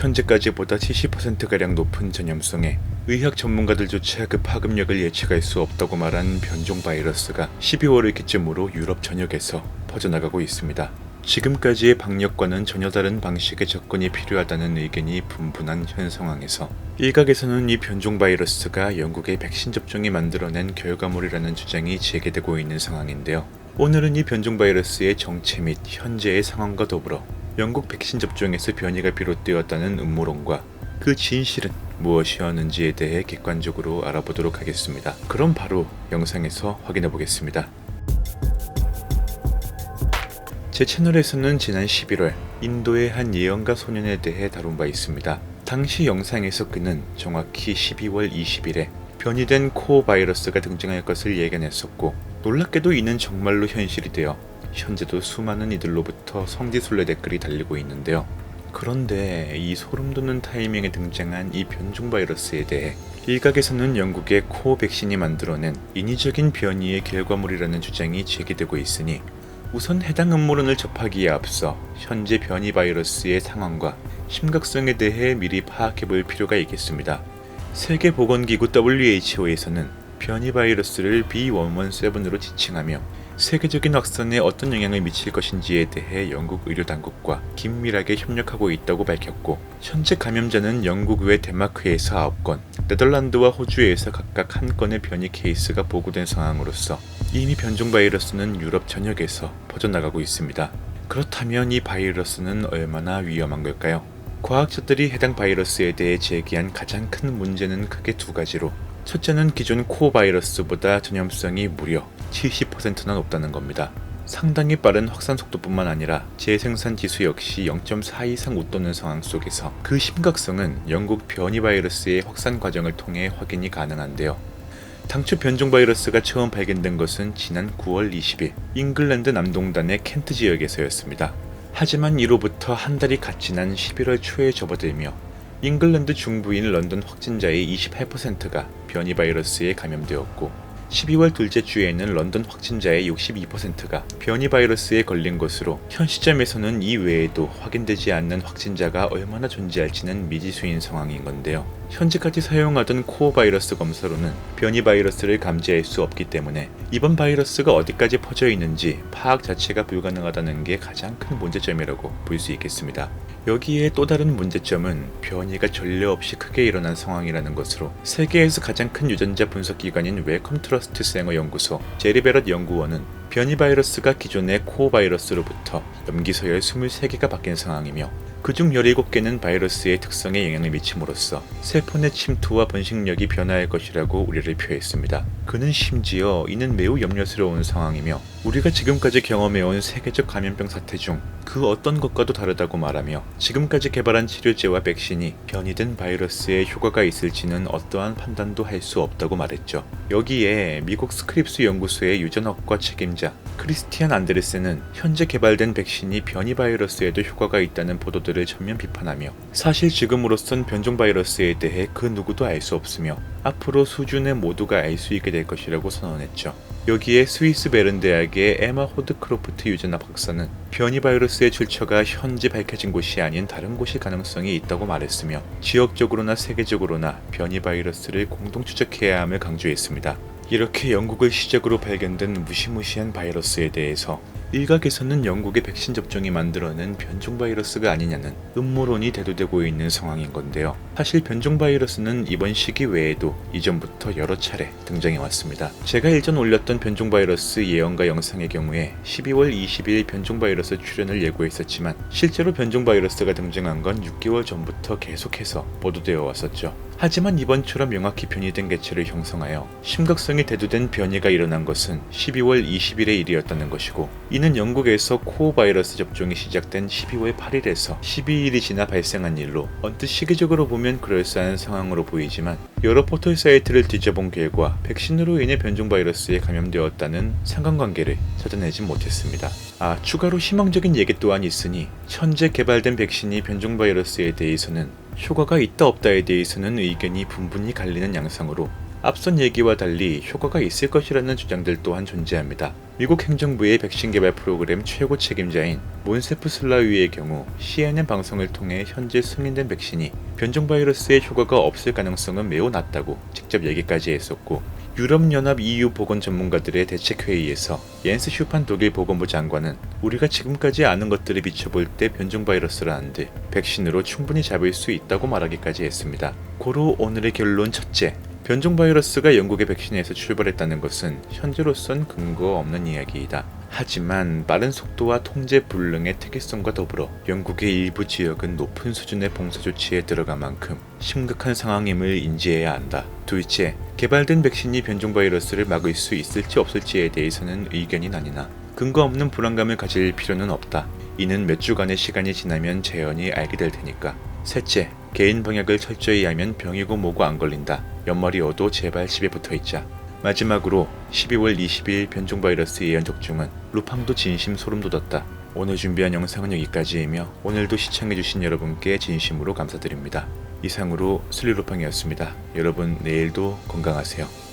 현재까지보다 70%가량 높은 전염성에 의학 전문가들조차 그 파급력을 예측할 수 없다고 말한 변종 바이러스가 12월을 기점으로 유럽 전역에서 퍼져나가고 있습니다. 지금까지의 방역과는 전혀 다른 방식의 접근이 필요하다는 의견이 분분한 현 상황에서 일각에서는 이 변종 바이러스가 영국의 백신 접종이 만들어낸 결과물이라는 주장이 제기되고 있는 상황인데요. 오늘은 이 변종 바이러스의 정체 및 현재의 상황과 더불어 영국 백신 접종에서 변이가 비롯되었다는 음모론과 그 진실은 무엇이었는지에 대해 객관적으로 알아보도록 하겠습니다. 그럼 바로 영상에서 확인해 보겠습니다. 제 채널에서는 지난 11월 인도의 한 예언가 소년에 대해 다룬 바 있습니다. 당시 영상에서 그는 정확히 12월 20일에 변이된 코어 바이러스가 등장할 것을 예견했었고 놀랍게도 이는 정말로 현실이 되어 현재도 수많은 이들로부터 성지순례 댓글이 달리고 있는데요. 그런데 이 소름 돋는 타이밍에 등장한 이 변종 바이러스에 대해 일각에서는 영국의 코어 백신이 만들어낸 인위적인 변이의 결과물이라는 주장이 제기되고 있으니 우선 해당 음모론을 접하기에 앞서 현재 변이 바이러스의 상황과 심각성에 대해 미리 파악해 볼 필요가 있겠습니다. 세계보건기구 WHO에서는 변이 바이러스를 B117으로 지칭하며 세계적인 확산에 어떤 영향을 미칠 것인지에 대해 영국 의료 당국과 긴밀하게 협력하고 있다고 밝혔고 현재 감염자는 영국 외 덴마크에서 9건, 네덜란드와 호주에서 각각 한 건의 변이 케이스가 보고된 상황으로서 이미 변종 바이러스는 유럽 전역에서 퍼져나가고 있습니다. 그렇다면 이 바이러스는 얼마나 위험한 걸까요? 과학자들이 해당 바이러스에 대해 제기한 가장 큰 문제는 크게 두 가지로 첫째는 기존 코어 바이러스보다 전염성이 무려 70%나 높다는 겁니다. 상당히 빠른 확산 속도뿐만 아니라 재생산 지수 역시 0.4 이상 웃도는 상황 속에서 그 심각성은 영국 변이 바이러스의 확산 과정을 통해 확인이 가능한데요. 당초 변종 바이러스가 처음 발견된 것은 지난 9월 20일 잉글랜드 남동단의 켄트 지역에서였습니다. 하지만 이로부터 한 달이 갓 지난 11월 초에 접어들며 잉글랜드 중부인 런던 확진자의 28%가 변이 바이러스에 감염되었고 12월 둘째 주에는 런던 확진자의 62%가 변이 바이러스에 걸린 것으로 현 시점에서는 이 외에도 확인되지 않는 확진자가 얼마나 존재할지는 미지수인 상황인 건데요. 현재까지 사용하던 코어 바이러스 검사로는 변이 바이러스를 감지할 수 없기 때문에 이번 바이러스가 어디까지 퍼져 있는지 파악 자체가 불가능하다는 게 가장 큰 문제점이라고 볼 수 있겠습니다. 여기에 또 다른 문제점은 변이가 전례 없이 크게 일어난 상황이라는 것으로 세계에서 가장 큰 유전자 분석 기관인 웰컴 트러스트 생어 연구소 제리베럿 연구원은 변이 바이러스가 기존의 코어 바이러스로부터 염기서열 23개가 바뀐 상황이며 그중 17개는 바이러스의 특성에 영향을 미침으로써 세포 내 침투와 번식력이 변화할 것이라고 우려를 표했습니다. 그는 심지어 이는 매우 염려스러운 상황이며 우리가 지금까지 경험해온 세계적 감염병 사태 중 그 어떤 것과도 다르다고 말하며 지금까지 개발한 치료제와 백신이 변이된 바이러스에 효과가 있을지는 어떠한 판단도 할 수 없다고 말했죠. 여기에 미국 스크립스 연구소의 유전학과 책임자 크리스티안 안데르센은 현재 개발된 백신이 변이 바이러스에도 효과가 있다는 보도들 을 전면 비판하며 사실 지금으로선 변종 바이러스에 대해 그 누구도 알 수 없으며 앞으로 수준의 모두가 알 수 있게 될 것이라고 선언했죠. 여기에 스위스 베른 대학의 에마 호드크로프트 유전학 박사는 변이 바이러스의 출처가 현재 밝혀진 곳이 아닌 다른 곳일 가능성이 있다고 말했으며 지역적으로나 세계적으로나 변이 바이러스를 공동 추적해야 함을 강조했습니다. 이렇게 영국을 시작으로 발견된 무시무시한 바이러스에 대해서 일각에서는 영국의 백신 접종이 만들어낸 변종 바이러스가 아니냐는 음모론이 대두되고 있는 상황인 건데요. 사실 변종 바이러스는 이번 시기 외에도 이전부터 여러 차례 등장해 왔습니다. 제가 일전 올렸던 변종 바이러스 예언가 영상의 경우에 12월 20일 변종 바이러스 출현을 예고했었지만 실제로 변종 바이러스가 등장한 건 6개월 전부터 계속해서 보도되어 왔었죠. 하지만 이번처럼 명확히 변이된 개체를 형성하여 심각성이 대두된 변이가 일어난 것은 12월 20일의 일이었다는 것이고 이는 영국에서 코어 바이러스 접종이 시작된 12월 8일에서 12일이 지나 발생한 일로 언뜻 시기적으로 보면 그럴싸한 상황으로 보이지만 여러 포털 사이트를 뒤져본 결과 백신으로 인해 변종 바이러스에 감염되었다는 상관관계를 찾아내지 못했습니다. 아, 추가로 희망적인 얘기 또한 있으니 현재 개발된 백신이 변종 바이러스에 대해서는 효과가 있다 없다에 대해서는 의견이 분분히 갈리는 양상으로 앞선 얘기와 달리 효과가 있을 것이라는 주장들 또한 존재합니다. 미국 행정부의 백신 개발 프로그램 최고 책임자인 몬세프 슬라위의 경우 CNN 방송을 통해 현재 승인된 백신이 변종 바이러스의 효과가 없을 가능성은 매우 낮다고 직접 얘기까지 했었고 유럽연합 EU 보건 전문가들의 대책회의에서 옌스 슈판 독일 보건부 장관은 우리가 지금까지 아는 것들을 비춰볼 때 변종 바이러스라는데 백신으로 충분히 잡을 수 있다고 말하기까지 했습니다. 고로 오늘의 결론 첫째, 변종 바이러스가 영국의 백신에서 출발했다는 것은 현재로선 근거 없는 이야기이다. 하지만 빠른 속도와 통제 불능의 특이성과 더불어 영국의 일부 지역은 높은 수준의 봉사 조치에 들어간 만큼 심각한 상황임을 인지해야 한다. 둘째, 개발된 백신이 변종 바이러스를 막을 수 있을지 없을지에 대해서는 의견이 나뉘나 근거 없는 불안감을 가질 필요는 없다. 이는 몇 주간의 시간이 지나면 재현이 알게 될 테니까. 셋째, 개인 방역을 철저히 하면 병이고 뭐고 안 걸린다. 연말이 어도 제발 집에 붙어 있자. 마지막으로 12월 20일 변종 바이러스 예언 적중은 루팡도 진심 소름 돋았다. 오늘 준비한 영상은 여기까지이며 오늘도 시청해주신 여러분께 진심으로 감사드립니다. 이상으로 슬리루팡이었습니다. 여러분 내일도 건강하세요.